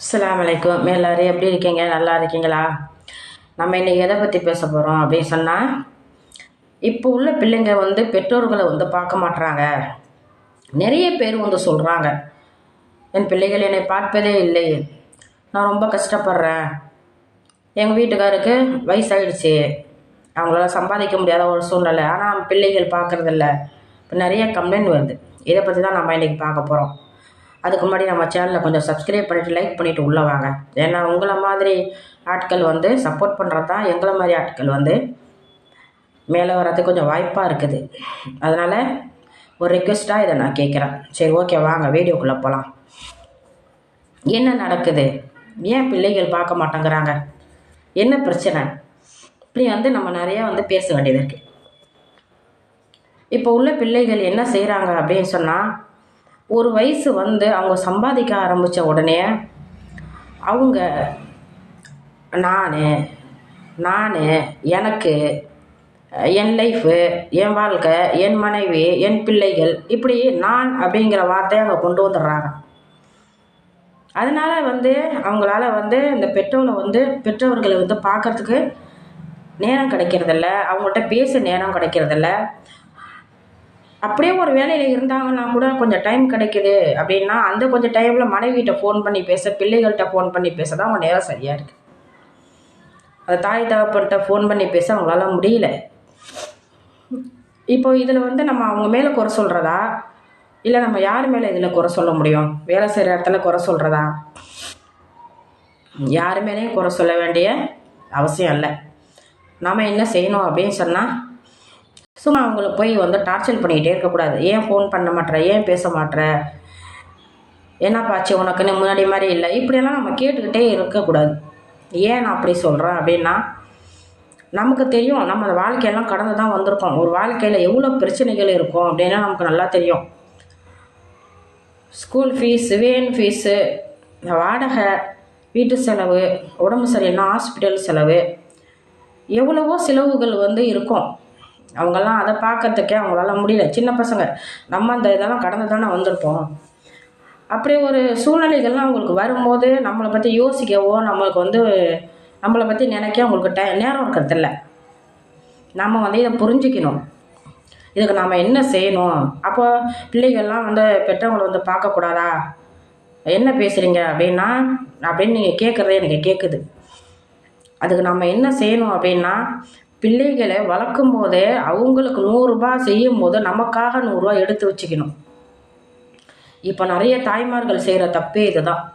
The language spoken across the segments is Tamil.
அஸ்லாம் வலைக்கம் எல்லாரும் எப்படி இருக்கீங்க? நல்லா இருக்கீங்களா? நம்ம இன்றைக்கி எதை பற்றி பேச போகிறோம் அப்படின்னு சொன்னால் இப்போ உள்ள பிள்ளைங்க வந்து பெற்றோர்களை வந்து பார்க்க மாட்றாங்க. நிறைய பேர் வந்து சொல்கிறாங்க என் பிள்ளைகள் என்னை பார்ப்பதே இல்லை. நான் ரொம்ப கஷ்டப்படுறேன். எங்கள் வீட்டுக்காருக்கு வயசாயிடுச்சு. அவங்களால சம்பாதிக்க முடியாத ஒரு சூழ்நிலை. ஆனால் பிள்ளைகள் பார்க்குறதில்ல. இப்போ நிறைய கம்ப்ளைண்ட் வருது. இதை பற்றி தான் நம்ம இன்றைக்கி பார்க்க போகிறோம் அதுக்கு முன்னாடி நம்ம சேனலை கொஞ்சம் சப்ஸ்கிரைப் பண்ணிவிட்டு லைக் பண்ணிவிட்டு உள்ளே வாங்க. ஏன்னா உங்களை மாதிரி ஆட்கள் வந்து சப்போர்ட் பண்ணுறது தான் எங்களை மாதிரி ஆட்கள் வந்து மேலே வர்றதுக்கு கொஞ்சம் வாய்ப்பாக இருக்குது. அதனால் ஒரு ரிக்வெஸ்ட்டாக இதை நான் கேட்குறேன் சரி ஓகே வாங்க வீடியோக்குள்ளே போகலாம் என்ன நடக்குது? ஏன் பிள்ளைகள் பார்க்க மாட்டேங்கிறாங்க? என்ன பிரச்சனை? இப்படி வந்து நம்ம நிறையா வந்து பேச வேண்டியது இருக்குது இப்போ உள்ள பிள்ளைகள் என்ன செய்கிறாங்க அப்படின்னு சொன்னால் ஒரு வயசு வந்து அவங்க சம்பாதிக்க ஆரம்பித்த உடனே அவங்க நான் நான் எனக்கு என் லைஃபு என் வாழ்க்கை என் மனைவி என் பிள்ளைகள் இப்படி நான் அப்படிங்கிற வார்த்தையை அவங்க கொண்டு வந்துடுறாங்க. அதனால் வந்து அவங்களால வந்து இந்த பெற்றோரை வந்து பெற்றோர்களை வந்து பார்க்கறதுக்கு நேரம் கிடைக்கிறதில்ல. அவங்கள்ட்ட பேச நேரம் கிடைக்கிறதில்ல. அப்படியே ஒரு வேலையில் இருந்தாங்கன்னா கூட கொஞ்சம் டைம் கிடைக்குது அப்படின்னா அந்த கொஞ்சம் டைமில் மனைவிகிட்ட ஃபோன் பண்ணி பேச பிள்ளைகள்கிட்ட ஃபோன் பண்ணி பேச தான் அவங்க நேரம் சரியாக இருக்குது அது தாய் தகப்பன்கிட்ட ஃபோன் பண்ணி பேச அவங்களால முடியல. இப்போ இதில் வந்து நம்ம அவங்க மேலே குறை சொல்கிறதா இல்லை நம்ம யார் மேலே இதில் குறை சொல்ல முடியும்? வேலை செய்கிற இடத்துல குறை சொல்கிறதா யார் மேலேயும் குறை சொல்ல வேண்டிய அவசியம் இல்லை. நாம் என்ன செய்யணும் அப்படின்னு சொன்னால் சும்மா அவங்கள போய் வந்து டார்ச்சர் பண்ணிக்கிட்டே இருக்கக்கூடாது ஏன் ஃபோன் பண்ண மாட்ற? ஏன் பேச மாட்ற? என்னப்பாச்சு உனக்குன்னு முன்னாடி மாதிரி இல்லை. இப்படியெல்லாம் நம்ம கேட்டுக்கிட்டே இருக்கக்கூடாது ஏன் நான் அப்படி சொல்கிறேன் அப்படின்னா நமக்கு தெரியும். நம்ம அந்த வாழ்க்கையெல்லாம் கடந்து தான் வந்திருக்கோம். ஒரு வாழ்க்கையில் எவ்வளோ பிரச்சனைகள் இருக்கும் அப்படின்னா நமக்கு நல்லா தெரியும். ஸ்கூல் ஃபீஸ் வேன் ஃபீஸு வாடகை வீட்டு செலவு உடம்பு சரியில்லைன்னா ஹாஸ்பிட்டல் செலவு எவ்வளவோ செலவுகள் வந்து இருக்கும். அவங்கெல்லாம் அதை பார்க்கறதுக்கே அவங்களால முடியல. சின்ன பசங்க. நம்ம அந்த இதெல்லாம் கடந்து தானே வந்திருப்போம். அப்படி ஒரு சூழ்நிலைகள்லாம் அவங்களுக்கு வரும்போது நம்மளை பற்றி யோசிக்கவோ நம்மளுக்கு வந்து நம்மளை பற்றி நினைக்க அவங்களுக்கு டை நேரம் இருக்கிறதில்ல நம்ம வந்து இதை புரிஞ்சுக்கணும். இதுக்கு நாம் என்ன செய்யணும்? அப்போ பிள்ளைகள்லாம் வந்து பெற்றவங்களை வந்து பார்க்கக்கூடாதா என்ன பேசுகிறீங்க அப்படின்னா அப்படின்னு நீங்கள் கேட்குறதே எனக்கு கேட்குது அதுக்கு நம்ம என்ன செய்யணும் அப்படின்னா பிள்ளைகளை வளர்க்கும் போதே அவங்களுக்கு நூறுரூபா செய்யும் போது நமக்காக நூறுரூவா எடுத்து வச்சுக்கணும். இப்போ நிறைய தாய்மார்கள் செய்கிற தப்பே இதுதான்.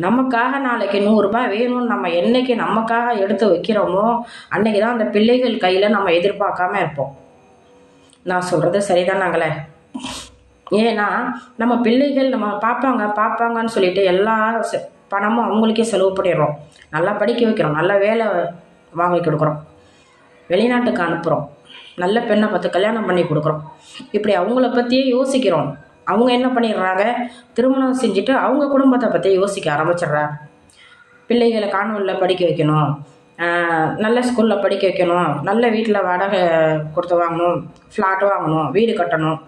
நமக்காக நாளைக்கு நூறுரூபா வேணும்னு நம்ம என்னைக்கு நமக்காக எடுத்து வைக்கிறோமோ அன்னைக்கு தான் அந்த பிள்ளைகள் கையில் நம்ம எதிர்பார்க்காம இருப்போம். நான் சொல்கிறது சரிதானாங்களே? ஏன்னா நம்ம பிள்ளைகள் நம்ம பார்ப்பாங்க பார்ப்பாங்கன்னு சொல்லிட்டு எல்லா செ- பணமும் அவங்களுக்கே செலவு பண்ணிடுறோம். நல்லா படிக்க வைக்கிறோம் நல்ல வேலை வாங்கி கொடுக்குறோம். வெளிநாட்டுக்கு அனுப்புகிறோம் நல்ல பெண்ணை பார்த்து கல்யாணம் பண்ணி கொடுக்குறோம். இப்படி அவங்கள பற்றியே யோசிக்கிறோம். அவங்க என்ன பண்ணிடுறாங்க? திருமணம் செஞ்சுட்டு அவங்க குடும்பத்தை பற்றி யோசிக்க ஆரம்பிச்சிடுறாங்க. பிள்ளைகளை காணொலியில் படிக்க வைக்கணும். நல்ல ஸ்கூலில் படிக்க வைக்கணும். நல்ல வீட்டில் வாடகை கொடுத்து வாங்கணும். ஃப்ளாட் வாங்கணும். வீடு கட்டணும்.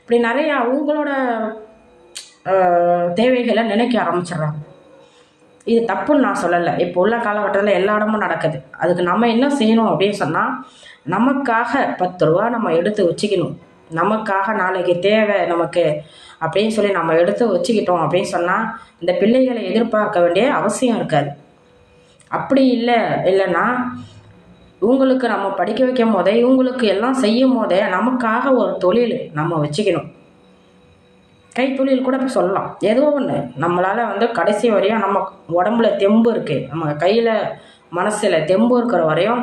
இப்படி நிறையா அவங்களோட தேவைகளை நினைக்க ஆரம்பிச்சிடுறாங்க. இது தப்புன்னு நான் சொல்லலை. இப்போ உள்ள காலகட்டத்தில் எல்லா இடமும் நடக்குது. அதுக்கு நம்ம என்ன செய்யணும் அப்படின்னு சொன்னால் நமக்காக பத்து ரூபா நம்ம எடுத்து வச்சுக்கணும். நமக்காக நாளைக்கு தேவை நமக்கு அப்படின்னு சொல்லி நம்ம எடுத்து வச்சுக்கிட்டோம் அப்படின்னு சொன்னால் இந்த பிள்ளைகளை எதிர்பார்க்க வேண்டிய அவசியம் இருக்காது. அப்படி இல்லை இல்லைன்னா இவங்களுக்கு நம்ம படிக்க வைக்கும் போதே இவங்களுக்கு எல்லாம் செய்யும் போதே நமக்காக ஒரு தொழில் நம்ம வச்சுக்கணும். கைத்தொழில் கூட சொல்லலாம். ஏதோ ஒன்று நம்மளால் வந்து கடைசி வரையும் நம்ம உடம்புல தெம்பு இருக்குது நம்ம கையில் மனசில் தெம்பு இருக்கிற வரையும்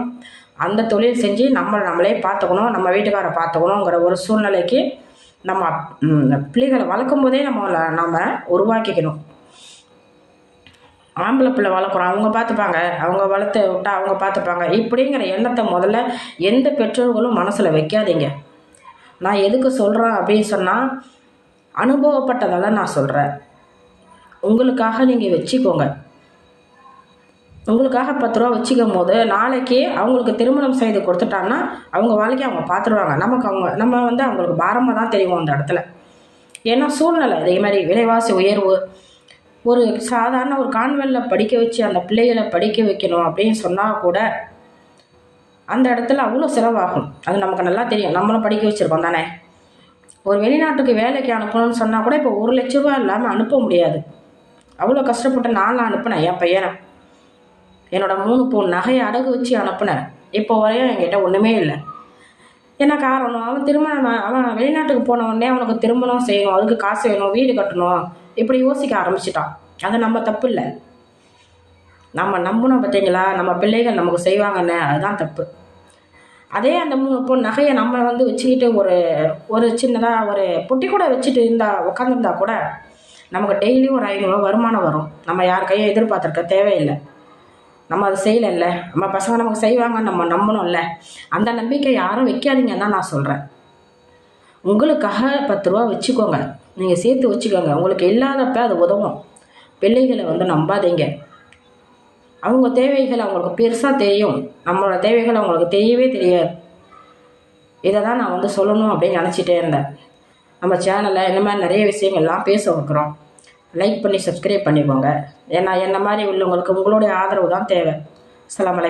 அந்த தொழில் செஞ்சு நம்மளை நம்மளே பார்த்துக்கணும் நம்ம வீட்டுக்காரை பார்த்துக்கணுங்கிற ஒரு சூழ்நிலைக்கு நம்ம பிள்ளைகளை வளர்க்கும் போதே நம்ம நம்ம உருவாக்கிக்கணும். ஆம்பளை பிள்ளை வளர்க்குறோம். அவங்க பார்த்துப்பாங்க. அவங்க வளர்த்து விட்டா அவங்க பார்த்துப்பாங்க. இப்படிங்கிற எண்ணத்தை முதல்ல எந்த பெற்றோர்களும் மனசில் வைக்காதீங்க. நான் எதுக்கு சொல்கிறேன் அப்படின்னு சொன்னால் அனுபவப்பட்டதால் நான் சொல்கிறேன் உங்களுக்காக நீங்கள் வச்சுக்கோங்க. உங்களுக்காக பத்து ரூபா வச்சுக்கும் போது நாளைக்கு அவங்களுக்கு திருமணம் செய்து கொடுத்துட்டாங்கன்னா அவங்க வாழ்க்கையை அவங்க பார்த்துருவாங்க. நமக்கு அவங்க நம்ம வந்து அவங்களுக்கு பாரமாக தான் தெரியும் அந்த இடத்துல. ஏன்னா சூழ்நிலை அதே மாதிரி விலைவாசி உயர்வு ஒரு சாதாரண ஒரு கான்வென்ட்டில் படிக்க வச்சு அந்த பிள்ளைகளை படிக்க வைக்கணும் அப்படின்னு சொன்னால் கூட அந்த இடத்துல அவ்வளோ செலவாகும். அது நமக்கு நல்லா தெரியும். நம்மளும் படிக்க வச்சுருக்கோம் தானே? ஒரு வெளிநாட்டுக்கு வேலைக்கு அனுப்பணும்னு சொன்னால் கூட இப்போ ஒரு லட்ச ரூபா இல்லாமல் அனுப்ப முடியாது. அவ்வளோ கஷ்டப்பட்டு நான் அனுப்பினேன் என் பையனை. என்னோட மூணு பவுன் நகையை அடகு வச்சு அனுப்புனேன். இப்போ வரையும் என்கிட்ட ஒன்றுமே இல்லை. என்ன காரணம்? அவன் திருமணம் அவன் வெளிநாட்டுக்கு போன உடனே அவனுக்கு திருமணம் செய்யணும் அதுக்கு காசு வேணும் வீடு கட்டணும். இப்படி யோசிக்க ஆரம்பிச்சிட்டான். அது நம்ம தப்பு இல்லை. நம்ம நம்பணும் பார்த்தீங்களா நம்ம பிள்ளைகள் நமக்கு செய்வாங்கன்னு அதுதான் தப்பு. அதே அந்த மூணு நகையை நம்ம வந்து வச்சுக்கிட்டு ஒரு ஒரு சின்னதாக ஒரு பொட்டி கூட வச்சுட்டு இருந்தால் உட்காந்துருந்தா கூட நமக்கு டெய்லியும் ஒரு ஐநூறுரூவா வருமானம் வரும். நம்ம யார் கையும் எதிர்பார்த்துருக்க தேவையில்லை. நம்ம அதை செய்யலைல்ல. நம்ம பசங்க நமக்கு செய்வாங்கன்னு நம்ம நம்பணும்ல. அந்த நம்பிக்கை யாரும் வைக்காதீங்கன்னு தான் நான் சொல்கிறேன் உங்களுக்காக பத்து ரூபா வச்சுக்கோங்க. நீங்கள் சேர்த்து வச்சுக்கோங்க. உங்களுக்கு இல்லாதப்ப அது உதவும். பிள்ளைகளை வந்து நம்பாதீங்க. அவங்க தேவைகள் அவங்களுக்கு பெருசாக தெரியும். நம்மளோட தேவைகள் அவங்களுக்கு தெரியவே தெரியாது. இதை தான் நான் வந்து சொல்லணும் அப்படின்னு நினச்சிட்டே இருந்தேன். நம்ம சேனலில் இந்த மாதிரி நிறைய விஷயங்கள்லாம் பேச வைக்கிறோம். லைக் பண்ணி சப்ஸ்கிரைப் பண்ணிக்கோங்க. ஏன்னா என்ன மாதிரி உள்ளவங்களுக்கு உங்களுடைய ஆதரவு தான் தேவை. அஸ்ஸலாமு